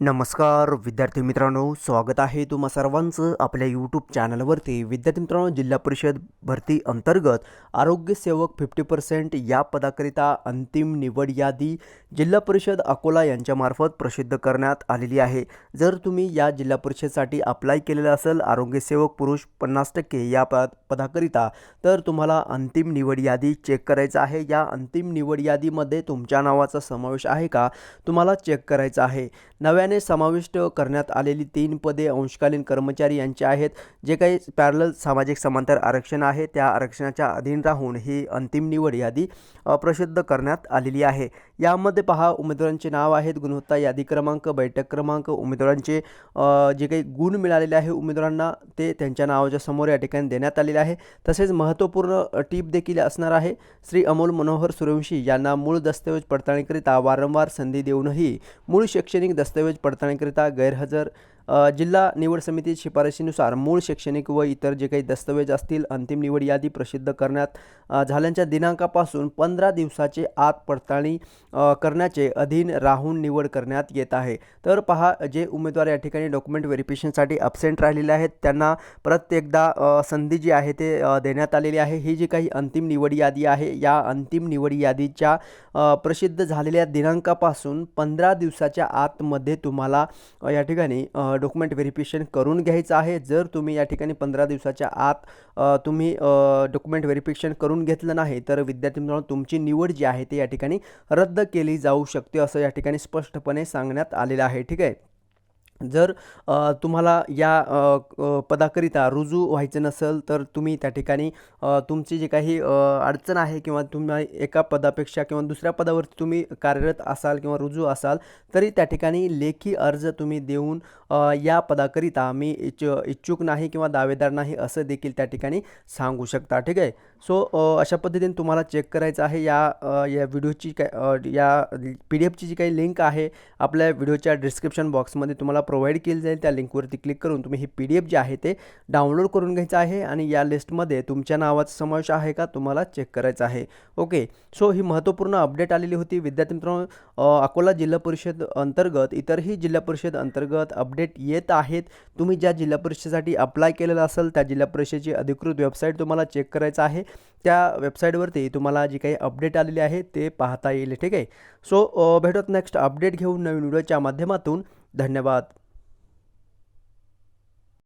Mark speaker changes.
Speaker 1: नमस्कार विद्यार्थी मित्रांनो स्वागत आहे तुम्हा सर्वांचं आपल्या यूट्यूब चॅनलवरती विद्यार्थी मित्रांनो जिल्हा परिषद भरती अंतर्गत आरोग्यसेवक फिफ्टी पर्सेंट या पदाकरिता अंतिम निवड यादी जिल्हा परिषद अकोला यांच्यामार्फत प्रसिद्ध करण्यात आलेली आहे. जर तुम्ही या जिल्हा परिषदसाठी अप्लाय केलेलं असेल आरोग्यसेवक पुरुष पन्नास टक्के या पद पदाकरिता तर तुम्हाला अंतिम निवड यादी चेक करायचं आहे. या अंतिम निवड यादीमध्ये तुमच्या नावाचा समावेश आहे का? तुम्हाला चेक करायचा आहे. नव्या नव्याने समाविष्ट करण्यात आलेली तीन पदे अंशकालीन कर्मचारी यांचे आहेत जे काही पॅरल सामाजिक समांतर आरक्षण आहे त्या आरक्षणाच्या अधीन राहून ही अंतिम निवड यादी प्रसिद्ध करण्यात आलेली आहे. यामध्ये पहा उमेदवारांचे नाव आहेत गुणवत्ता यादी क्रमांक बैठक क्रमांक उमेदवारांचे जे काही गुण मिळालेले आहे उमेदवारांना ते त्यांच्या नावाच्या समोर या ठिकाणी देण्यात आलेले आहे. तसेच महत्त्वपूर्ण टीप देखील असणार आहे. श्री अमोल मनोहर सूर्यवंशी यांना मूळ दस्तऐवज पडताळणीकरिता वारंवार संधी देऊनही मूळ शैक्षणिक दस्तऐवज पडताळणीकरिता गैरहजर जिल्हा निवड समिती शिफारशीनुसार मूळ शैक्षणिक व इतर जे काही दस्तऐवज असतील अंतिम निवड यादी प्रसिद्ध करण्यात झाल्यांच्या झाल्याच्या दिनांकापासून पंधरा दिवसाचे आत पडताळणी करण्याचे अधीन राहून निवड करण्यात येत आहे. तर पहा जे उमेदवार या ठिकाणी डॉक्युमेंट व्हेरिफिकेशनसाठी अब्सेंट राहिलेले आहेत त्यांना प्रत्येकदा संधी जी आहे ते देण्यात आलेली आहे. ही जी काही अंतिम निवड यादी आहे या अंतिम निवड यादीच्या प्रसिद्ध झालेल्या दिनांकापासून पंधरा दिवसाच्या आतमध्ये तुम्हाला या ठिकाणी डॉक्युमेंट व्हेरिफिकेशन करून घ्यायचं आहे. जर तुम्ही या ठिकाणी पंधरा दिवसाच्या आत तुम्ही डॉक्युमेंट व्हेरिफिकेशन करून घेतलं नाही तर विद्यार्थी मित्रांनो तुमची निवड जी आहे ती या ठिकाणी रद्द केली जाऊ शकते असं या ठिकाणी स्पष्टपणे सांगण्यात आलेलं आहे. ठीक आहे? जर तुम्हाला या पदाकरिता रुजू व्हायचं नसेल तर तुम्ही त्या ठिकाणी तुमची जी काही अडचण आहे किंवा तुम्ही एका पदापेक्षा किंवा दुसऱ्या पदावरती तुम्ही कार्यरत असाल किंवा रुजू असाल तरी त्या ठिकाणी लेखी अर्ज तुम्ही देऊन या पदाकरिता मी इच्छ इच्छुक नाही किंवा दावेदार नाही असं देखील त्या ठिकाणी सांगू शकता. ठीक आहे? सो अशा पद्धतीने तुम्हाला चेक करायचं आहे. या या व्हिडिओची काय या पी डी एफची जी काही लिंक आहे आपल्या व्हिडिओच्या डिस्क्रिप्शन बॉक्समध्ये तुम्हाला प्रोव्हाइड केली जाईल त्या लिंकवरती क्लिक करून तुम्ही ही पी डी एफ जे आहे ते डाउनलोड करून घ्यायचं आहे आणि या लिस्टमध्ये तुमच्या नावाचा समावेश आहे का तुम्हाला चेक करायचं आहे. ओके सो ही महत्त्वपूर्ण अपडेट आलेली होती. विद्यार्थी मित्रांनो अकोला जिल्हा परिषद अंतर्गत इतरही जिल्हा परिषद अंतर्गत अपडेट येत आहेत. तुम्ही ज्या जिल्हा परिषदेसाठी अप्लाय केलेलं असेल त्या जिल्हा परिषदेची अधिकृत वेबसाईट तुम्हाला चेक करायचं आहे. त्या वेबसाईटवरती तुम्हाला जी काही अपडेट आलेली आहे ते पाहता येईल. ठीक आहे? सो भेटत नेक्स्ट अपडेट घेऊन नवीन व्हिडिओच्या माध्यमातून. धन्यवाद.